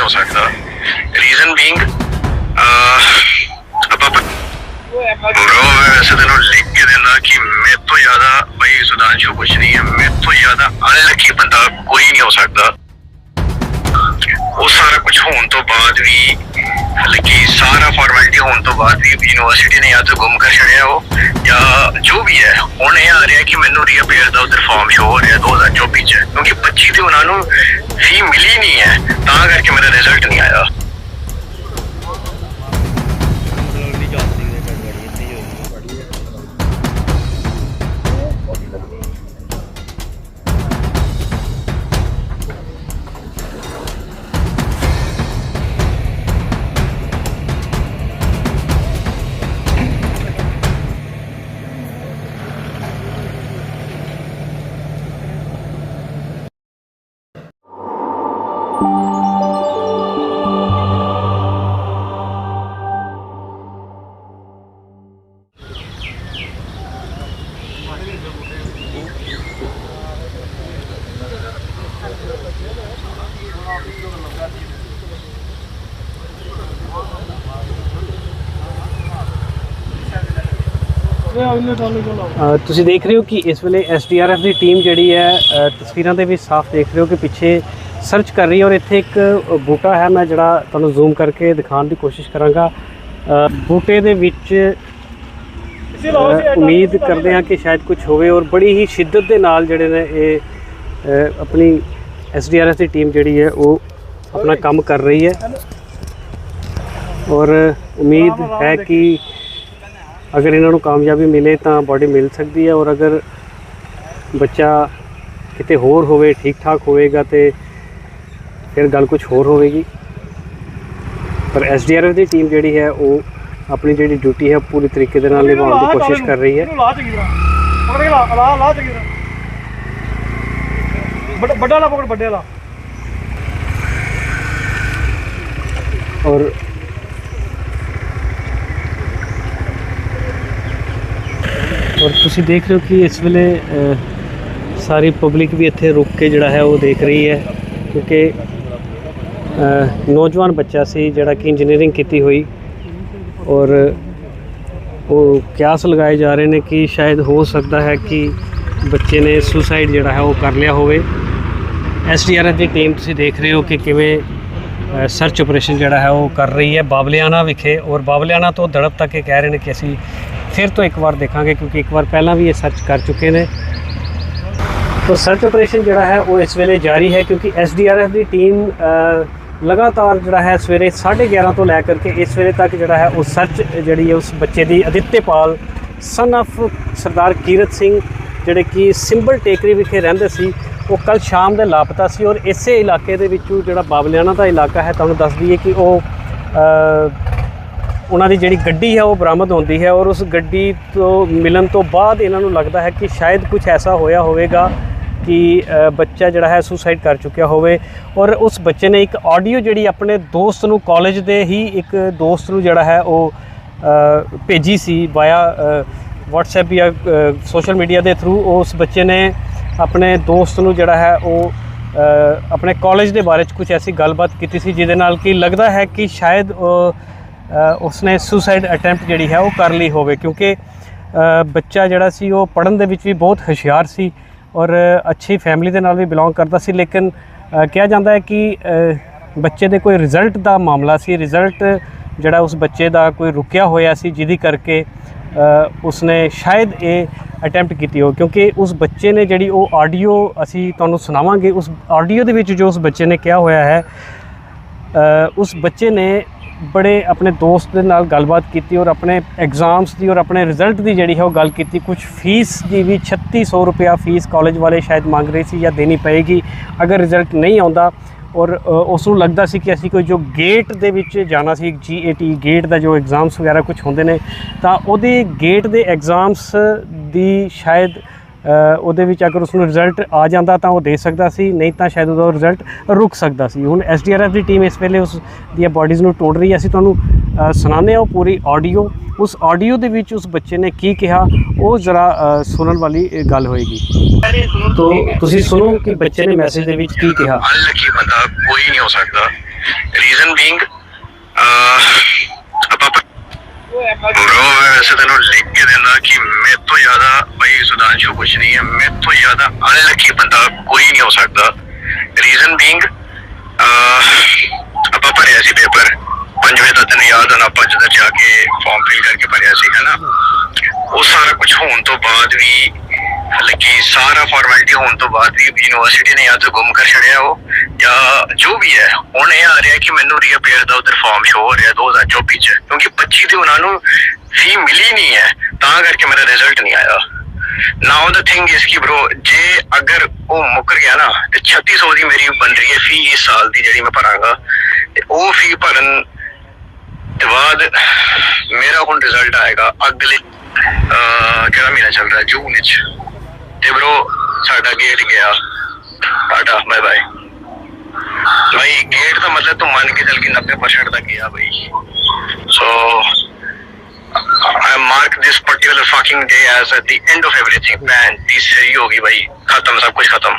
ਨਹੀਂ ਹੋ ਸਕਦਾ। ਰੀਜ਼ਨ ਬੀਇੰਗ ਆਪਾਂ ਬ్రో ਵੈਸੇ ਤੈਨੂੰ ਲਿਖ ਕੇ ਦਿੰਦਾ ਕਿ ਮੇਰੇ ਤੋਂ ਜ਼ਿਆਦਾ ਬਈ ਸੁਦਾਂਸ਼ੂ ਕੁਛ ਨਹੀਂ ਹੈ। ਮੇਰੇ ਤੋਂ ਜ਼ਿਆਦਾ ਅਨਲਕੀ ਬੰਦਾ ਕੋਈ ਨਹੀਂ ਹੋ ਸਕਦਾ। ਉਹ ਸਾਰਾ ਕੁਝ ਹੋਣ ਤੋਂ ਬਾਅਦ ਵੀ ਲਕੀ ਸਾਰਾ ਫਾਰਮੈਲਿਟੀ ਹੋਣ ਤੋਂ ਬਾਅਦ ਵੀ ਯੂਨੀਵਰਸਿਟੀ ਨੇ ਜਾਂ ਤਾਂ ਗੁੰਮ ਕਰ ਛੜਿਆ ਉਹ, ਜਾਂ ਜੋ ਵੀ ਹੈ। ਹੁਣ ਇਹ ਆ ਰਿਹਾ ਕਿ ਮੈਨੂੰ ਰੀਅਪੀਅਰ ਦਾ ਉਧਰ ਫਾਰਮ ਸ਼ੋ ਹੋ ਰਿਹਾ 2024 ਚ। ਕਿਉਂਕਿ 25 ਤੇ ਉਹਨਾਂ ਨੂੰ ਫੀ ਮਿਲੀ ਨਹੀਂ ਹੈ। ਤਾਂ ਕਰਕੇ ਮੇਰਾ ਰਿਜ਼ਲਟ ਨਹੀਂ ਆਇਆ। ਤੁਸੀਂ ਦੇਖ ਰਹੇ ਹੋ ਕਿ ਇਸ ਵੇਲੇ ਐਸਡੀਆਰਐਫ ਦੀ ਟੀਮ ਜਿਹੜੀ ਹੈ ਤਸਵੀਰਾਂ ਦੇ ਵਿੱਚ ਸਾਫ਼ ਦੇਖ ਰਹੇ ਹੋ ਕਿ ਪਿੱਛੇ ਸਰਚ ਕਰ ਰਹੀ ਹੈ ਔਰ ਇੱਥੇ ਇੱਕ ਬੂਟਾ ਹੈ ਮੈਂ ਜਿਹੜਾ ਤੁਹਾਨੂੰ ਜ਼ੂਮ ਕਰਕੇ ਦਿਖਾਉਣ ਦੀ ਕੋਸ਼ਿਸ਼ ਕਰਾਂਗਾ। ਬੂਟੇ ਦੇ ਵਿੱਚ ਉਮੀਦ ਕਰਦੇ ਹਾਂ ਕਿ ਸ਼ਾਇਦ ਕੁਝ ਹੋਵੇ ਔਰ ਬੜੀ ਹੀ ਸ਼ਿੱਦਤ ਦੇ ਨਾਲ ਜਿਹੜੇ ਨੇ ਇਹ ਆਪਣੀ ਐਸਡੀਆਰਐਫ ਦੀ ਟੀਮ ਜਿਹੜੀ ਹੈ ਉਹ ਆਪਣਾ ਕੰਮ ਕਰ ਰਹੀ ਹੈ। ਔਰ ਉਮੀਦ ਹੈ ਕਿ ਅਗਰ ਇਹਨਾਂ ਨੂੰ ਕਾਮਯਾਬੀ ਮਿਲੇ ਤਾਂ ਬਾਡੀ ਮਿਲ ਸਕਦੀ ਹੈ ਔਰ ਅਗਰ ਬੱਚਾ ਕਿਤੇ ਹੋਰ ਹੋਵੇ ਠੀਕ ਠਾਕ ਹੋਵੇਗਾ ਤੇ ਫਿਰ ਗੱਲ ਕੁਝ ਹੋਰ ਹੋਵੇਗੀ। ਪਰ ਐਸਡੀਆਰਐਫ ਦੀ ਟੀਮ ਜਿਹੜੀ ਹੈ ਉਹ ਆਪਣੀ ਜਿਹੜੀ ਡਿਊਟੀ ਹੈ ਪੂਰੀ ਤਰੀਕੇ ਦੇ ਨਾਲ ਨਿਭਾਉਣ ਦੀ ਕੋਸ਼ਿਸ਼ ਕਰ ਰਹੀ ਹੈ। ਲਾ ਚੰਗੀ ਤਰ੍ਹਾਂ ਪਕੜ ਕੇ ਲਾ ਲਾ ਲਾ ਚੰਗੀ ਤਰ੍ਹਾਂ ਵੱਡਾ ਵੱਡਾ ਲਾ ਪਕੜ ਵੱਡੇ ਲਾ ਔਰ ਔਰ ਤੁਸੀਂ ਦੇਖ ਰਹੇ ਹੋ ਕਿ ਇਸ ਵੇਲੇ ਸਾਰੀ ਪਬਲਿਕ ਵੀ ਇੱਥੇ ਰੁਕ ਕੇ ਜਿਹੜਾ ਹੈ ਉਹ ਦੇਖ ਰਹੀ ਹੈ, ਕਿਉਂਕਿ ਨੌਜਵਾਨ ਬੱਚਾ ਸੀ ਜਿਹੜਾ ਕਿ ਇੰਜੀਨੀਅਰਿੰਗ ਕੀਤੀ ਹੋਈ ਔਰ ਉਹ ਕਿਆਸ ਲਗਾਏ ਜਾ ਰਹੇ ਨੇ ਕਿ ਸ਼ਾਇਦ ਹੋ ਸਕਦਾ ਹੈ ਕਿ ਬੱਚੇ ਨੇ ਸੁਸਾਈਡ ਜਿਹੜਾ ਹੈ ਉਹ ਕਰ ਲਿਆ ਹੋਵੇ। ਐਸਡੀਆਰਐਫ ਦੀ ਟੀਮ ਤੁਸੀਂ ਦੇਖ ਰਹੇ ਹੋ ਕਿ ਕਿਵੇਂ ਸਰਚ ਆਪਰੇਸ਼ਨ ਜਿਹੜਾ ਹੈ ਉਹ ਕਰ ਰਹੀ ਹੈ ਬਾਬਲਿਆਣਾ ਵਿਖੇ ਔਰ ਬਾਬਲਿਆਣਾ ਤੋਂ ਦੜਪ ਤੱਕ ਇਹ ਕਹਿ ਰਹੇ ਨੇ ਕਿ ਅਸੀਂ ਫਿਰ ਤੋਂ ਇੱਕ ਵਾਰ ਦੇਖਾਂਗੇ, ਕਿਉਂਕਿ ਇੱਕ ਵਾਰ ਪਹਿਲਾਂ ਵੀ ਇਹ ਸਰਚ ਕਰ ਚੁੱਕੇ ਨੇ। ਤੋ ਸਰਚ ਆਪਰੇਸ਼ਨ ਜਿਹੜਾ ਹੈ, ਉਹ ਇਸ ਵੇਲੇ ਜਾਰੀ ਹੈ, ਕਿਉਂਕਿ ਐਸਡੀਆਰਐਫ ਦੀ ਟੀਮ ਲਗਾਤਾਰ ਜਿਹੜਾ ਹੈ ਸਵੇਰੇ 11:30 ਤੋਂ ਲੈ ਕਰਕੇ ਇਸ ਵੇਲੇ ਤੱਕ ਜਿਹੜਾ ਹੈ, ਉਹ ਸਰਚ ਜਿਹੜੀ ਹੈ, ਉਸ ਬੱਚੇ ਦੀ ਅਦਿੱਤੇਪਾਲ ਸਨ of ਸਰਦਾਰ ਕੀਰਤ ਸਿੰਘ, ਜਿਹੜੇ ਕਿ ਸਿੰਬਲ ਟੇਕਰੀ ਵਿਖੇ ਰਹਿੰਦੇ ਸੀ, ਉਹ ਕੱਲ ਸ਼ਾਮ ਦੇ ਲਾਪਤਾ ਸੀ। ਔਰ ਇਸੇ ਇਲਾਕੇ ਦੇ ਵਿੱਚੋਂ ਜਿਹੜਾ ਬਾਬਲਿਆਣਾ ਦਾ ਇਲਾਕਾ ਹੈ, ਤੁਹਾਨੂੰ ਦੱਸ ਦਈਏ ਕਿ ਉਹ ਉਹਨਾਂ ਦੀ ਜਿਹੜੀ ਗੱਡੀ ਹੈ ਉਹ ਬਰਾਮਦ ਹੁੰਦੀ ਹੈ ਔਰ ਉਸ ਗੱਡੀ ਤੋਂ ਮਿਲਣ ਤੋਂ ਬਾਅਦ ਇਹਨਾਂ ਨੂੰ ਲੱਗਦਾ ਹੈ ਕਿ ਸ਼ਾਇਦ ਕੁਝ ਐਸਾ ਹੋਇਆ ਹੋਵੇਗਾ ਕਿ ਬੱਚਾ ਜਿਹੜਾ ਹੈ ਸੁਸਾਈਡ ਕਰ ਚੁੱਕਿਆ ਹੋਵੇ ਔਰ ਉਸ ਬੱਚੇ ਨੇ ਇੱਕ ਆਡੀਓ ਜਿਹੜੀ ਆਪਣੇ ਦੋਸਤ ਨੂੰ ਕਾਲਜ ਦੇ ਹੀ ਇੱਕ ਦੋਸਤ ਨੂੰ ਜਿਹੜਾ ਹੈ ਉਹ ਭੇਜੀ ਸੀ ਵਾਇਆ WhatsApp ਜਾਂ ਸੋਸ਼ਲ ਮੀਡੀਆ ਦੇ ਥਰੂ ਉਸ ਬੱਚੇ ਨੇ ਆਪਣੇ ਦੋਸਤ ਨੂੰ ਜਿਹੜਾ ਹੈ ਉਹ ਆਪਣੇ ਕਾਲਜ ਦੇ ਬਾਰੇ ਚ ਕੁਝ ਐਸੀ ਗੱਲਬਾਤ ਕੀਤੀ ਸੀ ਜਿਹਦੇ ਨਾਲ ਕਿ ਲੱਗਦਾ ਹੈ ਕਿ ਸ਼ਾਇਦ ਉਸਨੇ ਸੁਸਾਈਡ ਅਟੈਂਪਟ ਜਿਹੜੀ ਹੈ ਉਹ ਕਰ ਲਈ ਹੋਵੇ, ਕਿਉਂਕਿ ਬੱਚਾ ਜਿਹੜਾ ਸੀ ਉਹ ਪੜਨ ਦੇ ਵਿੱਚ ਵੀ ਬਹੁਤ ਹੁਸ਼ਿਆਰ ਸੀ ਔਰ ਅੱਛੀ ਫੈਮਿਲੀ ਦੇ ਨਾਲ ਵੀ ਬਿਲੋਂਗ ਕਰਦਾ ਸੀ, ਲੇਕਿਨ ਕਿਹਾ ਜਾਂਦਾ ਹੈ ਕਿ ਬੱਚੇ ਦੇ ਕੋਈ ਰਿਜ਼ਲਟ ਦਾ ਮਾਮਲਾ ਸੀ ਰਿਜ਼ਲਟ ਜਿਹੜਾ ਉਸ ਬੱਚੇ ਦਾ ਕੋਈ ਰੁਕਿਆ ਹੋਇਆ ਸੀ, ਜਿਹਦੀ ਕਰਕੇ ਉਸਨੇ ਸ਼ਾਇਦ ਇਹ ਅਟੈਂਪਟ ਕੀਤੀ ਹੋ ਕਿਉਂਕਿ ਉਸ ਬੱਚੇ ਨੇ ਜਿਹੜੀ ਉਹ ਆਡੀਓ ਅਸੀਂ ਤੁਹਾਨੂੰ ਸੁਣਾਵਾਂਗੇ, ਉਸ ਆਡੀਓ ਦੇ ਵਿੱਚ ਜੋ ਉਸ ਬੱਚੇ ਨੇ ਕਿਹਾ ਹੋਇਆ ਹੈ ਉਸ ਬੱਚੇ ਨੇ ਬੜੇ ਆਪਣੇ ਦੋਸਤ ਦੇ ਨਾਲ ਗੱਲਬਾਤ ਕੀਤੀ ਔਰ ਆਪਣੇ ਐਗਜ਼ਾਮਸ ਦੀ ਔਰ ਆਪਣੇ ਰਿਜ਼ਲਟ ਦੀ ਜਿਹੜੀ ਹੈ ਉਹ ਗੱਲ ਕੀਤੀ। ਕੁਝ ਫੀਸ ਦੀ ਵੀ 3600 ਰੁਪਿਆ ਫੀਸ ਕਾਲਜ ਵਾਲੇ ਸ਼ਾਇਦ ਮੰਗ ਰਹੇ ਸੀ ਜਾਂ ਦੇਣੀ ਪਏਗੀ। ਅਗਰ ਰਿਜ਼ਲਟ ਨਹੀਂ ਆਉਂਦਾ ਔਰ ਅ, ਉਸ ਨੂੰ ਲੱਗਦਾ ਸੀ ਕਿ ਅਸੀਂ ਕੋਈ ਜੋ ਗੇਟ ਦੇ ਵਿੱਚ ਜਾਣਾ ਸੀ ਜੀਏਟੀ ਗੇਟ ਦਾ ਜੋ ਐਗਜ਼ਾਮਸ ਵਗੈਰਾ ਕੁਝ ਹੁੰਦੇ ਨੇ ਤਾਂ ਉਹਦੇ ਗੇਟ ਦੇ ਐਗਜ਼ਾਮਸ ਦੀ ਸ਼ਾਇਦ ਉਹਦੇ ਵਿੱਚ ਅਗਰ ਉਸ ਨੂੰ ਰਿਜ਼ਲਟ ਆ ਜਾਂਦਾ ਤਾਂ ਉਹ ਦੇ ਸਕਦਾ ਸੀ ਨਹੀਂ ਤਾਂ ਸ਼ਾਇਦ ਉਹਦਾ ਰਿਜ਼ਲਟ ਰੁਕ ਸਕਦਾ ਸੀ। ਹੁਣ ਐਸਡੀਆਰਐਫ ਦੀ ਟੀਮ ਇਸ ਵੇਲੇ ਉਸ ਦੀਆਂ ਬਾਡੀਜ਼ ਨੂੰ ਟੋੜ ਰਹੀ ਹੈ। ਅਸੀਂ ਤੁਹਾਨੂੰ ਸੁਣਾਉਂਦੇ ਹਾਂ ਉਹ ਪੂਰੀ ਆਡੀਓ ਉਸ ਆਡੀਓ ਦੇ ਵਿੱਚ ਉਸ ਬੱਚੇ ਨੇ ਕੀ ਕਿਹਾ ਉਹ ਜ਼ਰਾ ਸੁਣਨ ਵਾਲੀ ਇਹ ਗੱਲ ਹੋਏਗੀ। ਤੋਂ ਤੁਸੀਂ ਸੁਣੋ ਕਿ ਬੱਚੇ ਨੇ ਮੈਸੇਜ ਦੇ ਵਿੱਚ ਕੀ ਕਿਹਾ। ਅਨਲਕੀ ਬੰਦਾ ਕੋਈ ਨਹੀਂ ਹੋ ਸਕਦਾ। ਰੀਜ਼ਨ ਬੀਇੰਗ ਬ్రో ਵੈਸੇ ਤੈਨੂੰ ਲਿਖ ਕੇ ਦਿੰਦਾ ਕਿ ਮੇਰੇ ਤੋਂ ਜ਼ਿਆਦਾ ਬਈ ਸੁਦਾਂਸ਼ੂ ਕੁਛ ਨਹੀਂ ਹੈ। ਮੇਰੇ ਤੋਂ ਜ਼ਿਆਦਾ ਅਨਲਕੀ ਬੰਦਾ ਕੋਈ ਨਹੀਂ ਹੋ ਸਕਦਾ। ਰੀਜ਼ਨ ਬੀਇੰਗ ਆਪਾਂ ਭਰਿਆ ਸੀ ਪੇਪਰ ਪੰਜਵੇਂ ਦਾ ਦਿਨ ਯਾਦ ਹਨ ਆਪਾਂ ਜਦੋਂ ਜਾ ਕੇ ਫਾਰਮ ਫਿਲ ਕਰਕੇ ਭਰਿਆ ਸੀ, ਹੈਨਾ? ਉਹ ਸਾਰਾ ਕੁਝ ਹੋਣ ਤੋਂ ਬਾਅਦ ਵੀ, ਹਾਲਾਂਕਿ ਸਾਰਾ ਫਾਰਮੈਲਿਟੀ ਹੋਣ ਤੋਂ ਬਾਅਦ ਵੀ ਯੂਨੀਵਰਸਿਟੀ ਨੇ ਜਾਂ ਗੁੰਮ ਕਰ ਛੜਿਆ ਉਹ। ਜਾਂ ਜੋ ਵੀ ਹੈ, ਹੁਣ ਇਹ ਆ ਰਿਹਾ ਕਿ ਮੈਨੂੰ ਰੀਅਪੀਅਰ ਦਾ ਉਧਰ ਫਾਰਮ ਸ਼ੋ ਹੋ ਰਿਹਾ 2024 ਚ, ਕਿਉਂਕਿ 25 ਤੇ ਉਹਨਾਂ ਨੂੰ ਫੀ ਮਿਲੀ ਨਹੀਂ ਹੈ, ਤਾਂ ਕਰਕੇ ਮੇਰਾ ਰਿਜ਼ਲਟ ਨਹੀਂ ਆਇਆ। ਨਾਓ ਦ ਥਿੰਗ ਇਸ ਕਿ ਬ్రో ਜੇ ਅਗਰ ਉਹ ਮੁੱਕਰ ਗਿਆ ਨਾ, ਤੇ 3600 ਦੀ ਮੇਰੀ ਬਣ ਰਹੀ ਹੈ ਫੀ ਇਸ ਸਾਲ ਦੀ ਜਿਹੜੀ ਮੈਂ ਭਰਾਂਗਾ, ਤੇ ਉਹ ਫੀ ਭਰਨ ਤੇ ਬਾਅਦ ਮੇਰਾ ਹੁਣ ਰਿਜ਼ਲਟ ਆਏਗਾ ਅਗਲੇ ਕਿਹੜਾ ਮਹੀਨਾ ਚੱਲ ਰਿਹਾ, ਜੂਨ ਵਿੱਚ। ਤੇ ਬ్రో ਸਾਡਾ ਗੇਟ ਗਿਆ। ਟਾਟਾ ਬਾਏ ਬਾਏ ਭਾਈ ਗੇਟ ਦਾ ਮਤਲਬ ਤੂੰ ਮੰਨ ਕੇ ਚੱਲ ਕਿ 90% ਤੱਕ ਗਿਆ ਭਾਈ ਸੋ I mark this particular fucking day as at the end of everything. Man, ਦੀ ਸਹੀ ਹੋ ਗਈ ਭਾਈ ਖਤਮ ਕੁਝ ਖਤਮ।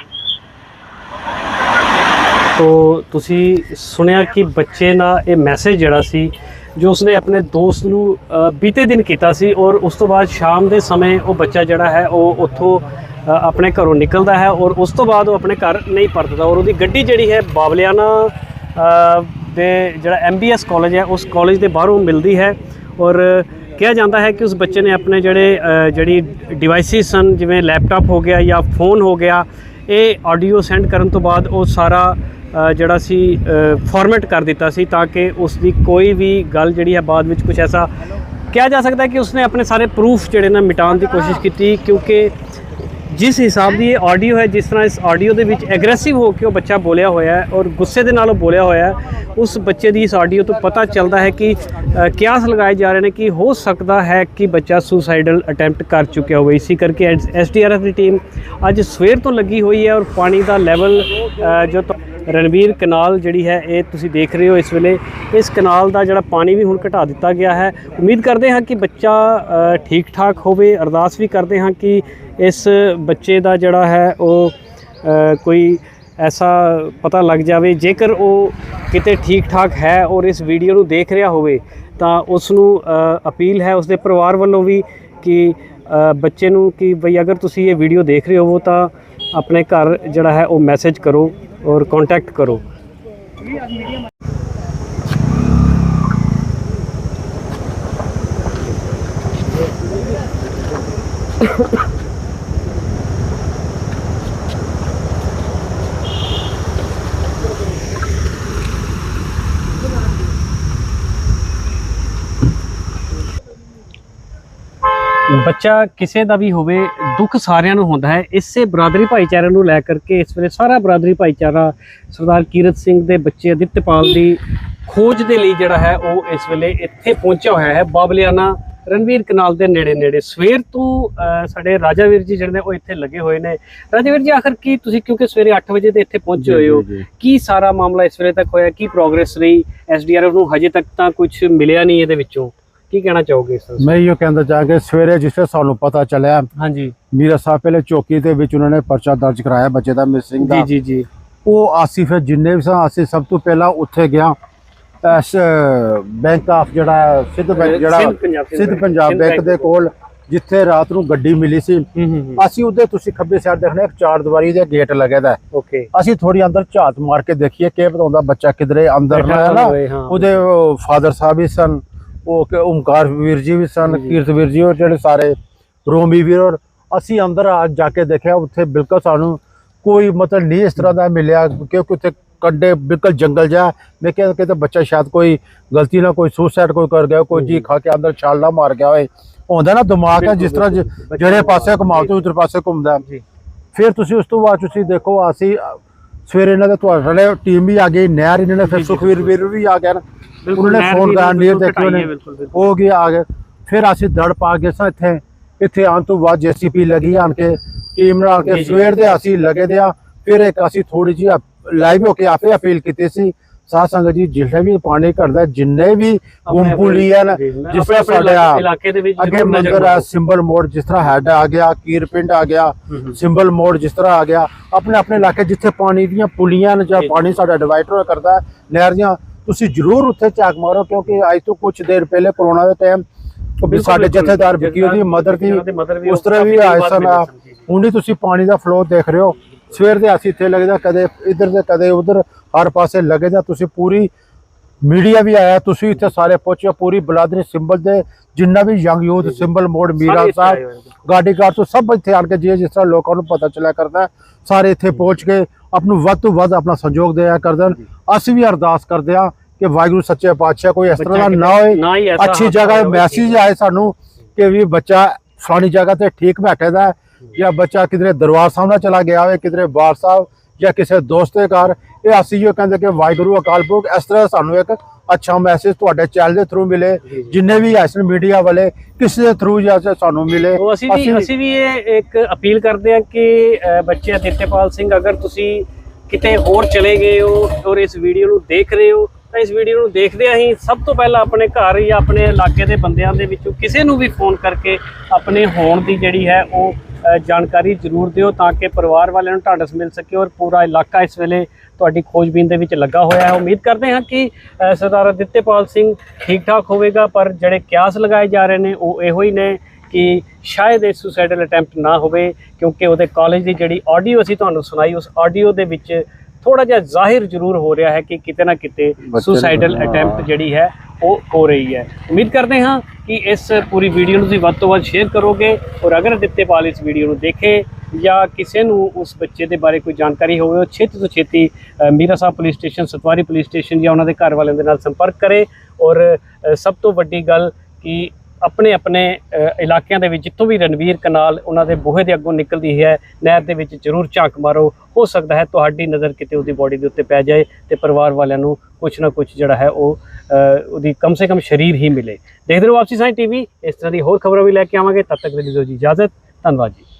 ਤੋ ਤੁਸੀਂ ਸੁਣਿਆ ਕਿ ਬੱਚੇ ਦਾ ਇਹ ਮੈਸੇਜ ਜਿਹੜਾ ਸੀ ਜੋ ਉਸਨੇ ਆਪਣੇ ਦੋਸਤ ਨੂੰ ਬੀਤੇ ਦਿਨ ਕੀਤਾ ਸੀ ਔਰ ਉਸ ਤੋਂ ਬਾਅਦ ਸ਼ਾਮ ਦੇ ਸਮੇਂ ਉਹ ਬੱਚਾ ਜਿਹੜਾ ਹੈ ਉਹ ਉੱਥੋਂ ਆਪਣੇ ਘਰੋਂ ਨਿਕਲਦਾ ਹੈ ਔਰ ਉਸ ਤੋਂ ਬਾਅਦ ਉਹ ਆਪਣੇ ਘਰ ਨਹੀਂ ਪਰਤਦਾ ਔਰ ਉਹਦੀ ਗੱਡੀ ਜਿਹੜੀ ਹੈ ਬਾਬਲਿਆਣਾ ਦੇ ਜਿਹੜਾ ਐਮਬੀਐਸ ਕਾਲਜ ਹੈ, ਉਸ ਕਾਲਜ ਦੇ ਬਾਹਰੋਂ ਮਿਲਦੀ ਹੈ ਔਰ ਕਿਹਾ ਜਾਂਦਾ ਹੈ ਕਿ ਉਸ ਬੱਚੇ ਨੇ ਆਪਣੇ ਜਿਹੜੇ ਜਿਹੜੀ ਡਿਵਾਈਸਿਸ ਸਨ ਜਿਵੇਂ ਲੈਪਟਾਪ ਹੋ ਗਿਆ ਜਾਂ ਫੋਨ ਹੋ ਗਿਆ, ਇਹ ਆਡੀਓ ਸੈਂਡ ਕਰਨ ਤੋਂ ਬਾਅਦ ਉਹ ਸਾਰਾ ਜਿਹੜਾ ਸੀ ਫਾਰਮੈਟ ਕਰ ਦਿੱਤਾ ਸੀ ਤਾਂ ਕਿ ਉਸ ਦੀ ਕੋਈ ਵੀ ਗੱਲ ਜਿਹੜੀ ਹੈ ਬਾਅਦ ਵਿੱਚ ਕੁਝ ਐਸਾ ਕਿਹਾ ਜਾ ਸਕਦਾ ਕਿ ਉਸਨੇ ਆਪਣੇ ਸਾਰੇ ਪ੍ਰੂਫ ਜਿਹੜੇ ਨੇ ਮਿਟਾਉਣ ਦੀ ਕੋਸ਼ਿਸ਼ ਕੀਤੀ ਕਿਉਂਕਿ ਜਿਸ ਹਿਸਾਬ ਦੀ ਇਹ ਆਡੀਓ ਹੈ, ਜਿਸ ਤਰ੍ਹਾਂ ਇਸ ਆਡੀਓ ਦੇ ਵਿੱਚ ਐਗਰੈਸਿਵ ਹੋ ਕੇ ਉਹ ਬੱਚਾ ਬੋਲਿਆ ਹੋਇਆ ਹੈ ਔਰ ਗੁੱਸੇ ਦੇ ਨਾਲ ਉਹ ਬੋਲਿਆ ਹੋਇਆ ਹੈ, ਉਸ ਬੱਚੇ ਦੀ ਇਸ ਆਡੀਓ ਤੋਂ ਪਤਾ ਚੱਲਦਾ ਹੈ ਕਿ ਕਿਆਸ ਲਗਾਏ ਜਾ ਰਹੇ ਨੇ ਕਿ ਹੋ ਸਕਦਾ ਹੈ ਕਿ ਬੱਚਾ ਸੁਸਾਈਡਲ ਅਟੈਂਪਟ ਕਰ ਚੁੱਕਿਆ ਹੋਵੇ। ਇਸੇ ਕਰਕੇ ਐਸਡੀਆਰਐਫ ਦੀ ਟੀਮ ਅੱਜ ਸਵੇਰ ਤੋਂ ਲੱਗੀ ਹੋਈ ਹੈ ਔਰ ਪਾਣੀ ਦਾ ਲੈਵਲ ਜੋ ਰਣਵੀਰ ਕਨਾਲ ਜਿਹੜੀ ਹੈ, ਇਹ ਤੁਸੀਂ ਦੇਖ ਰਹੇ ਹੋ ਇਸ ਵੇਲੇ। ਇਸ ਕਨਾਲ ਦਾ ਜਿਹੜਾ ਪਾਣੀ ਵੀ ਹੁਣ ਘਟਾ ਦਿੱਤਾ ਗਿਆ ਹੈ। ਉਮੀਦ ਕਰਦੇ ਹਾਂ ਕਿ ਬੱਚਾ ਠੀਕ ਠਾਕ ਹੋਵੇ। ਅਰਦਾਸ ਵੀ ਕਰਦੇ ਹਾਂ ਕਿ ਇਸ ਬੱਚੇ ਦਾ ਜਿਹੜਾ ਹੈ, ਉਹ ਕੋਈ ਐਸਾ ਪਤਾ ਲੱਗ ਜਾਵੇ। ਜੇਕਰ ਉਹ ਕਿਤੇ ਠੀਕ ਠਾਕ ਹੈ ਔਰ ਇਸ ਵੀਡੀਓ ਨੂੰ ਦੇਖ ਰਿਹਾ ਹੋਵੇ, ਤਾਂ ਉਸ ਨੂੰ ਅਪੀਲ ਹੈ ਉਸਦੇ ਪਰਿਵਾਰ ਵੱਲੋਂ ਵੀ ਕਿ ਬੱਚੇ ਨੂੰ ਕਿ ਬਈ ਅਗਰ ਤੁਸੀਂ ਇਹ ਵੀਡੀਓ ਦੇਖ ਰਹੇ ਹੋ ਤਾਂ ਆਪਣੇ ਘਰ ਜਿਹੜਾ ਹੈ, ਉਹ ਮੈਸੇਜ ਕਰੋ। ਔਰ ਕੰਟੈਕਟ ਕਰੋ ਬੱਚਾ ਕਿਸੇ ਦਾ ਵੀ ਹੋਵੇ ਦੁੱਖ ਸਾਰਿਆਂ ਨੂੰ ਹੁੰਦਾ ਹੈ। ਇਸੇ ਬਰਾਦਰੀ ਭਾਈਚਾਰੇ ਨੂੰ ਲੈ ਕਰਕੇ ਇਸ ਵੇਲੇ ਸਾਰਾ ਬਰਾਦਰੀ ਭਾਈਚਾਰਾ ਸਰਦਾਰ ਕੀਰਤ ਸਿੰਘ ਦੇ ਬੱਚੇ ਅਦਿੱਤਪਾਲ ਦੀ ਖੋਜ ਦੇ ਲਈ ਜਿਹੜਾ ਹੈ ਉਹ ਇਸ ਵੇਲੇ ਇੱਥੇ ਪਹੁੰਚਿਆ ਹੋਇਆ ਹੈ। ਬਾਬਲਿਆਣਾ ਰਣਵੀਰ ਕਨਾਲ ਦੇ ਨੇੜੇ ਨੇੜੇ ਸਵੇਰ ਤੋਂ ਸਾਡੇ ਰਾਜਾ ਵੀਰ ਜੀ ਜਿਹੜੇ ਨੇ ਉਹ ਇੱਥੇ ਲੱਗੇ ਹੋਏ ਨੇ। ਰਾਜਾ ਵੀਰ ਜੀ ਆਖਰ ਕੀ ਤੁਸੀਂ ਕਿਉਂਕਿ ਸਵੇਰੇ 8 ਵਜੇ ਦੇ ਇੱਥੇ ਪਹੁੰਚੇ ਹੋਏ ਹੋ ਕੀ ਸਾਰਾ ਮਾਮਲਾ ਇਸ ਵੇਲੇ ਤੱਕ ਹੋਇਆ? ਕੀ ਪ੍ਰੋਗਰੈਸ ਰਹੀ? ਐਸਡੀਆਰਐਫ ਨੂੰ ਹਜੇ ਤੱਕ ਤਾਂ ਕੁਝ ਮਿਲਿਆ ਨਹੀਂ ਇਹਦੇ ਵਿੱਚੋਂ। ਕੀ ਕਹਿਣਾ ਚਾਹੋਗੇ ਇਸ ਮੈਂ ਇਹੋ ਕਹਿੰਦਾ ਚਾਹਾਂਗਾ ਸਵੇਰੇ ਜਿਸ ਸਾਨੂੰ ਪਤਾ ਚੱਲਿਆ ਹਾਂਜੀ। ਮੀਰਾ ਸਾਹਿਬ ਪਹਿਲੇ ਚੌਕੀ ਦੇ ਵਿੱਚ ਉਹਨਾਂ ਨੇ ਪਰਚਾ ਦਰਜ ਕਰਾਇਆ ਬੱਚੇ ਦਾ ਮਿਸਿੰਗ ਦਾ। ਜੀ ਜੀ ਜੀ। ਉਹ ਆਸਿਫ ਜਿੰਨੇ ਵੀ ਸਨ ਅਸੀਂ ਸਭ ਤੋਂ ਪਹਿਲਾਂ ਉੱਥੇ ਗਿਆ। ਐਸ ਬੈਂਕ ਆਫ ਜਿਹੜਾ ਸਿੱਧ ਬੈਂਕ ਜਿਹੜਾ ਸਿੰਧ ਪੰਜਾਬ, ਬੈਂਕ, ਦੇ ਕੋਲ। ਜਿੱਥੇ ਰਾਤ ਨੂੰ ਗੱਡੀ ਮਿਲੀ ਸੀ। ਹੂੰ ਹੂੰ ਹੂੰ। ਅਸੀਂ ਉਹਦੇ ਤੁਸੀਂ ਖੱਬੇ ਸਾਈਡ ਦੇਖਣਾ ਇੱਕ ਚਾਰ ਦੀਵਾਰੀ ਦੇ ਗੇਟ ਲੱਗਿਆ ਦਾ। ਹੈ। ਓਕੇ। ਅਸੀਂ ਥੋੜੀ ਅੰਦਰ ਝਾਤ ਮਾਰ ਕੇ ਦੇਖੀਏ ਕਿ ਪਤਾ ਹੁੰਦਾ ਬੱਚਾ ਕਿਧਰੇ ਅੰਦਰ ਨਾ ਹੈ ਹਾਂ। ਉਹਦੇ ਫਾਦਰ ਸਾਹਿਬ ਵੀ ਸਨ। ਉਹ ਕਿ ਓਮਕਾਰ ਵੀਰ ਜੀ ਵੀ ਸਨ। ਕੀਰਤ ਵੀਰ ਜੀ ਉਹ ਜਿਹੜੇ ਸਾਰੇ ਰੋਮੀ ਵੀਰ ਔਰ ਅਸੀਂ ਅੰਦਰ ਆ ਜਾ ਕੇ ਦੇਖਿਆ ਉੱਥੇ ਬਿਲਕੁਲ ਸਾਨੂੰ ਕੋਈ ਮਤਲਬ ਨਹੀਂ ਇਸ ਤਰ੍ਹਾਂ ਦਾ ਮਿਲਿਆ ਕਿਉਂਕਿ ਉੱਥੇ ਕੰਡੇ ਬਿਲਕੁਲ ਜੰਗਲ ਜਾ ਮੈਂ ਕਿਹਾ ਕਿ ਬੱਚਾ ਸ਼ਾਇਦ ਕੋਈ ਗਲਤੀ ਨਾਲ ਕੋਈ ਸੁਸਾਈਡ ਕੋਈ ਕਰ ਗਿਆ ਕੋਈ ਜੀ ਖਾ ਕੇ ਅੰਦਰ ਛਾਲ ਨਾ ਮਾਰ ਗਿਆ ਹੋਏ ਹੁੰਦਾ ਨਾ ਦਿਮਾਗ ਹੈ ਜਿਸ ਤਰ੍ਹਾਂ। ਜਿਹੜੇ ਪਾਸੇ ਘੁਮਾਓ ਤੇ ਉਧਰ ਪਾਸੇ ਘੁੰਮਦਾ। ਫਿਰ ਤੁਸੀਂ ਉਸ ਤੋਂ ਬਾਅਦ ਤੁਸੀਂ ਦੇਖੋ ਅਸੀਂ ਸਵੇਰੇ ਇਹਨਾਂ ਦੇ ਤੁਹਾਡੇ ਨਾਲ ਟੀਮ ਵੀ ਆ ਗਈ ਨਹਿਰ ਇਹਨਾਂ ਨੇ ਫਿਰ ਸੁਖਵੀਰ ਵੀਰ ਵੀ ਆ ਗਏ ਨਾ। ਉਹਨਾਂ ਨੇ ਫੋਨ ਕਰਨ ਬਿਲਕੁਲ ਦੇਖਿਓ ਨੇ। ਉਹ ਗਿਆ ਆ ਗਏ ਫਿਰ ਅਸੀਂ ਦੜ ਪਾ ਕੇ ਸਾਂ ਇੱਥੇ ਇੱਥੇ ਆਉਣ ਤੋਂ ਬਾਅਦ ਜੀਸੀਪੀ ਲੱਗੀ ਆਣ ਕੇ ਟੀਮ ਨਾਲ ਜੀ, ਕੇ ਜੀ। ਸਵੇਰ ਦੇ ਅਸੀਂ ਲੱਗੇ ਦੇ ਆ ਫਿਰ ਇੱਕ ਅਸੀਂ ਥੋੜੀ ਜਿਹੀ ਲਾਈਵ ਹੋ ਕੇ ਆਪੇ ਅਪੀਲ ਕੀਤੀ ਸੀ ਸਾਧ ਸੰਗਤ ਜੀ ਜਿੱਥੇ ਵੀ ਪਾਣੀ ਘਟਦਾ ਜਿੰਨੇ ਵੀ ਗੁੰਪੁਲੀ ਹਨ ਜੀ, ਜਿਸ ਤਰ੍ਹਾਂ ਸਾਡੇ ਆ ਇਲਾਕੇ ਦੇ ਵਿੱਚ ਅੱਗੇ ਮੰਦਰ ਮਾਰੋ। ਸਿੰਬਲ ਮੋੜ ਜਿਸ ਤਰ੍ਹਾਂ ਹੈਡ ਆ ਗਿਆ ਕੀਰ ਪਿੰਡ ਆ ਗਿਆ। ਸਿੰਬਲ ਮੋੜ ਜਿਸ ਤਰ੍ਹਾਂ ਆ ਗਿਆ ਆਪਣੇ ਆਪਣੇ ਇਲਾਕੇ ਜਿੱਥੇ ਪਾਣੀ ਦੀਆਂ ਪੁਲੀਆਂ ਨੇ ਜਾਂ ਜੀ। ਪਾਣੀ ਸਾਡਾ ਡਿਵਾਈਡਰ ਕਰਦਾ ਨਹਿਰ ਦੀਆਂ ਤੁਸੀਂ ਜ਼ਰੂਰ ਉੱਥੇ ਝਾਕ ਮਾਰੋ ਕਿਉਂਕਿ ਅੱਜ ਤੋਂ ਕੁਝ ਦੇਰ ਪਹਿਲੇ ਕਰੋਨਾ ਦੇ ਟਾਈਮ ਸਾਡੇ। ਜਥੇਦਾਰ ਵਿਕੀ ਉਹਦੀ ਮਦਰ ਦੀ ਦੀ ਉਸ ਤਰ੍ਹਾਂ ਵੀ ਸਨ, ਜੀ। ਹੁਣ ਤੁਸੀਂ ਪਾਣੀ ਦਾ ਫਲੋ ਦੇਖ ਰਹੇ ਹੋ ਸਵੇਰ ਦੇ ਅਸੀਂ ਇੱਥੇ ਲੱਗਦਾ ਕਦੇ ਇੱਧਰ ਤੇ ਕਦੇ ਉੱਧਰ ਹਰ ਪਾਸੇ ਲੱਗੇ ਜਾਂ ਤੁਸੀਂ ਪੂਰੀ ਮੀਡੀਆ ਵੀ ਆਇਆ ਤੁਸੀਂ ਇੱਥੇ ਸਾਰੇ ਪਹੁੰਚੇ ਪੂਰੀ ਬਲਾਦਰੀ ਸਿੰਬਲ ਦੇ ਜਿੰਨਾ ਵੀ ਯੰਗ ਯੂਥ ਸਿੰਬਲ ਮੋੜ ਮੀਰਾ ਸਾਹਿਬ ਨੇ। ਗਾਡੀ ਕਾਰ ਤੋਂ ਸਭ ਇੱਥੇ ਆਣ ਕੇ ਜਿਸ ਤਰ੍ਹਾਂ ਲੋਕਾਂ ਨੂੰ ਪਤਾ ਚੱਲਿਆ ਕਰਦਾ ਸਾਰੇ ਇੱਥੇ ਪਹੁੰਚ ਕੇ ਆਪ ਨੂੰ ਵੱਧ ਤੋਂ ਵੱਧ ਆਪਣਾ ਸਹਿਯੋਗ ਦਿਆ ਕਰਦੇ ਹਨ ਅਸੀਂ ਵੀ ਅਰਦਾਸ ਕਰਦੇ ਹਾਂ ਕਿ ਵਾਹਿਗੁਰੂ ਸੱਚੇ ਪਾਤਸ਼ਾਹ ਕੋਈ ਇਸ ਤਰ੍ਹਾਂ ਦਾ ਨਾ ਹੋਏ ਅੱਛੀ ਜਗ੍ਹਾ। ਮੈਸੇਜ ਆਏ ਸਾਨੂੰ ਕਿ ਵੀ ਬੱਚਾ ਫਲਾਣੀ ਜਗ੍ਹਾ ਤੇ ਠੀਕ ਬੈਠੇ ਦਾ ਜਾਂ ਬੱਚਾ ਕਿਧਰੇ ਦਰਬਾਰ ਸਾਹਿਬ ਨਾਲ ਚਲਾ ਗਿਆ ਹੋਵੇ ਕਿਧਰੇ ਬਾਰ ਸਾਹਿਬ ਜਾਂ ਕਿਸੇ ਦੋਸਤ ਦੇ ਘਰ ਇਹ ਅਸੀਂ ਇਹ ਕਹਿੰਦੇ ਕਿ ਵਾਹਿਗੁਰੂ ਅਕਾਲ ਪੁਰਖ ਇਸ ਤਰ੍ਹਾਂ ਸਾਨੂੰ ਇੱਕ ਅੱਛਾ ਮੈਸੇਜ ਤੁਹਾਡੇ ਚੈਨਲ ਦੇ ਥਰੂ ਮਿਲੇ ਜਿੰਨੇ ਵੀ ਐਸਨ ਮੀਡੀਆ ਵਾਲੇ ਕਿਸੇ ਦੇ ਥਰੂ ਜਾਂ ਸਾਨੂੰ ਮਿਲੇ। ਅਸੀਂ ਵੀ ਅਸੀਂ ਵੀ ਇਹ ਇੱਕ ਅਪੀਲ ਕਰਦੇ ਹਾਂ ਕਿ ਬੱਚੇ ਅਦਿੱਤਿਆਪਾਲ ਸਿੰਘ ਅਗਰ ਤੁਸੀਂ ਕਿਤੇ ਹੋਰ ਚਲੇ ਗਏ ਹੋ ਔਰ ਇਸ ਵੀਡੀਓ ਨੂੰ ਦੇਖ ਰਹੇ ਹੋ ਤਾਂ ਇਸ ਵੀਡੀਓ ਨੂੰ ਦੇਖਦਿਆਂ ਹੀ ਸਭ ਤੋਂ ਪਹਿਲਾਂ ਆਪਣੇ ਘਰ ਜਾਂ ਆਪਣੇ ਇਲਾਕੇ ਦੇ ਬੰਦਿਆਂ ਦੇ ਵਿੱਚੋਂ ਕਿਸੇ ਨੂੰ ਵੀ ਫੋਨ ਕਰਕੇ ਆਪਣੇ ਹੋਣ ਦੀ ਜਿਹੜੀ ਹੈ ਉਹ ਜਾਣਕਾਰੀ ਜ਼ਰੂਰ ਦਿਓ ਤਾਂ ਕਿ ਪਰਿਵਾਰ ਵਾਲਿਆਂ ਨੂੰ ਢਾਂਡਸ ਮਿਲ ਸਕੇ ਔਰ ਪੂਰਾ ਇਲਾਕਾ ਇਸ ਵੇਲੇ ਤੁਹਾਡੀ ਖੋਜਬੀਨ ਦੇ ਵਿੱਚ ਲੱਗਾ ਹੋਇਆ ਹੈ। ਉਮੀਦ ਕਰਦੇ ਹਾਂ ਕਿ ਸਰਦਾਰ ਅਦਿੱਤਿਆਪਾਲ ਸਿੰਘ ਠੀਕ ਠਾਕ ਹੋਵੇਗਾ, ਪਰ ਜਿਹੜੇ ਕਿਆਸ ਲਗਾਏ ਜਾ ਰਹੇ ਨੇ ਉਹ ਇਹੋ ਹੀ ਨੇ ਕਿ ਸ਼ਾਇਦ ਇਹ ਸੁਸਾਈਡਲ ਅਟੈਂਪਟ ਨਾ ਹੋਵੇ, ਕਿਉਂਕਿ ਉਹਦੇ ਕਾਲਜ ਦੀ ਜਿਹੜੀ ਆਡੀਓ ਅਸੀਂ ਤੁਹਾਨੂੰ ਸੁਣਾਈ, ਉਸ ਆਡੀਓ ਦੇ ਵਿੱਚ ਥੋੜਾ ਜਿਹਾ ਜ਼ਾਹਿਰ ਜ਼ਰੂਰ ਹੋ ਰਿਹਾ ਹੈ ਕਿ ਕਿਤੇ ਨਾ ਕਿਤੇ ਸੁਸਾਈਡਲ ਅਟੈਂਪਟ ਜਿਹੜੀ ਹੈ ਉਹ ਹੋ ਰਹੀ ਹੈ। ਉਮੀਦ ਕਰਦੇ ਹਾਂ ਕਿ ਇਸ ਪੂਰੀ ਵੀਡੀਓ ਨੂੰ ਤੁਸੀਂ ਵੱਧ ਤੋਂ ਵੱਧ ਸ਼ੇਅਰ ਕਰੋਗੇ ਔਰ ਅਗਰ ਦਿੱਤੇਪਾਲ ਇਸ ਵੀਡੀਓ ਨੂੰ ਦੇਖੇ ਜਾਂ ਕਿਸੇ ਨੂੰ ਉਸ ਬੱਚੇ ਦੇ ਬਾਰੇ ਕੋਈ ਜਾਣਕਾਰੀ ਹੋਵੇ ਉਹ ਛੇਤੀ ਤੋਂ ਛੇਤੀ Meera Sahib police station Satwari police station ਜਾਂ ਉਹਨਾਂ ਦੇ ਘਰ ਵਾਲਿਆਂ ਦੇ ਨਾਲ ਸੰਪਰਕ ਕਰੇ ਔਰ ਸਭ ਤੋਂ ਵੱਡੀ ਗੱਲ ਕਿ ਆਪਣੇ ਆਪਣੇ ਇਲਾਕਿਆਂ ਦੇ ਵਿੱਚ ਜਿੱਥੋਂ ਵੀ ਰਣਵੀਰ ਕਨਾਲ ਉਹਨਾਂ ਦੇ ਬੂਹੇ ਦੇ ਅੱਗੋਂ ਨਿਕਲਦੀ ਹੈ ਨਹਿਰ ਦੇ ਵਿੱਚ ਜ਼ਰੂਰ ਝਾਂਕ ਮਾਰੋ ਹੋ ਸਕਦਾ ਹੈ ਤੁਹਾਡੀ ਨਜ਼ਰ ਕਿਤੇ ਉਹਦੀ ਬੋਡੀ ਦੇ ਉੱਤੇ ਪੈ ਜਾਏ ਤੇ ਪਰਿਵਾਰ ਵਾਲਿਆਂ ਨੂੰ ਕੁਝ ਨਾ ਕੁਝ ਜਿਹੜਾ ਹੈ ਉਹ ਉਹਦੀ ਕਮ ਸੇ ਕਮ ਸਰੀਰ ਹੀ ਮਿਲੇ। ਦੇਖਦੇ ਰਹੋ ਵਾਪਸੀ ਸਾਈ ਟੀਵੀ, ਇਸ ਤਰ੍ਹਾਂ ਦੀ ਹੋਰ ਖਬਰਾਂ ਵੀ ਲੈ ਕੇ ਆਵਾਂਗੇ। ਤਦ ਤੱਕ ਦੇ ਦਿਓ ਜੀ ਇਜਾਜ਼ਤ। ਧੰਨਵਾਦ ਜੀ।